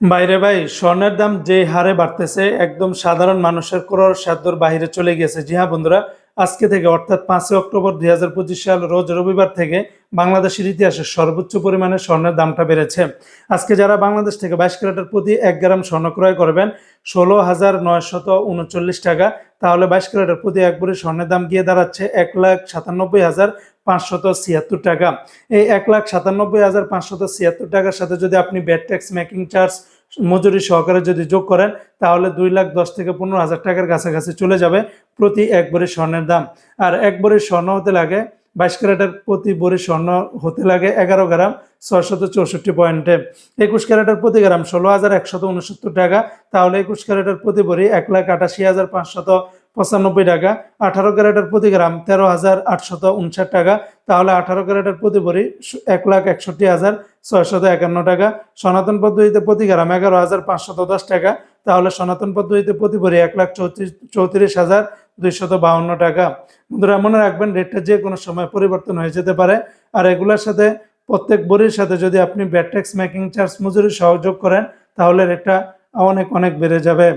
বাইরে ভাই, স্বর্ণের দাম যে হারে বাড়তেছে, একদম সাধারণ মানুষের ক্রয় সাধ্যর বাইরে চলে গেছে জি হ্যাঁ বন্ধুরা, আজকে থেকে অর্থাৎ পাঁচই অক্টোবর দুই হাজার পঁচিশ সাল, রোজ রবিবার থেকে বাংলাদেশের ইতিহাসে সর্বোচ্চ পরিমাণে স্বর্ণের দামটা বেড়েছে। আজকে যারা বাংলাদেশ থেকে বাইশ ক্যারেটের প্রতি এক গ্রাম স্বর্ণ ক্রয় করবেন ষোলো হাজার নয়শত উনচল্লিশ টাকা তাহলে বাইশ ক্যারেটের প্রতি এক ভরি স্বর্ণের দাম গিয়ে দাঁড়াচ্ছে এক লাখ সাতানব্বই হাজার পাঁচশত ছিয়াত্তর টাকা। এই এক লাখ সাতানব্বই হাজার পাঁচশত ছিয়াত্তর টাকার সাথে যদি আপনি ব্যাট ট্যাক্স মেকিং চার্জ মজুরি সহকারে যদি যোগ করেন, তাহলে দুই লাখ দশ থেকে পনেরো হাজার টাকার কাছাকাছি চলে যাবে প্রতি এক ভরি স্বর্ণের দাম। আর এক ভরি স্বর্ণ হতে লাগে, বাইশ ক্যারেটের প্রতি ভরি স্বর্ণ হতে লাগে এগারো গ্রাম, ছয়শত চৌষট্টি পয়েন্টে। একুশ ক্যারেটের প্রতি গ্রাম ষোলো হাজার একশত উনসত্তর টাকা, তাহলে একুশ ক্যারেটের প্রতি ভরি এক লাখ আটাশি হাজার পাঁচশত পঁচানব্বই টাকা, আঠারো ক্যারেটের প্রতি গ্রাম তেরো হাজার আটশত উনষাট টাকা। তাহলে আঠারো ক্যারেটের প্রতি ভরি এক লাখ একষট্টি হাজার ছয়শত একান্ন টাকা। সনাতন পদ্ধতিতে প্রতি গ্রাম এগারো হাজার পাঁচশত দশ টাকা। তাহলে সনাতন পদ্ধতিতে প্রতি ভরি এক লাখ চৌত্রিশ চৌত্রিশ হাজার দুইশত বাউন্ন টাকা। বন্ধুরা, মনে রাখবেন, রেটটা যে কোনো সময় পরিবর্তন হয়ে যেতে পারে। আর এগুলোর সাথে প্রত্যেক বড়ির সাথে যদি আপনি ব্যাট ট্যাক্স, মেকিং চার্জ, মজুরি সহযোগ করেন, তাহলে রেটটা অনেক অনেক বেড়ে যাবে।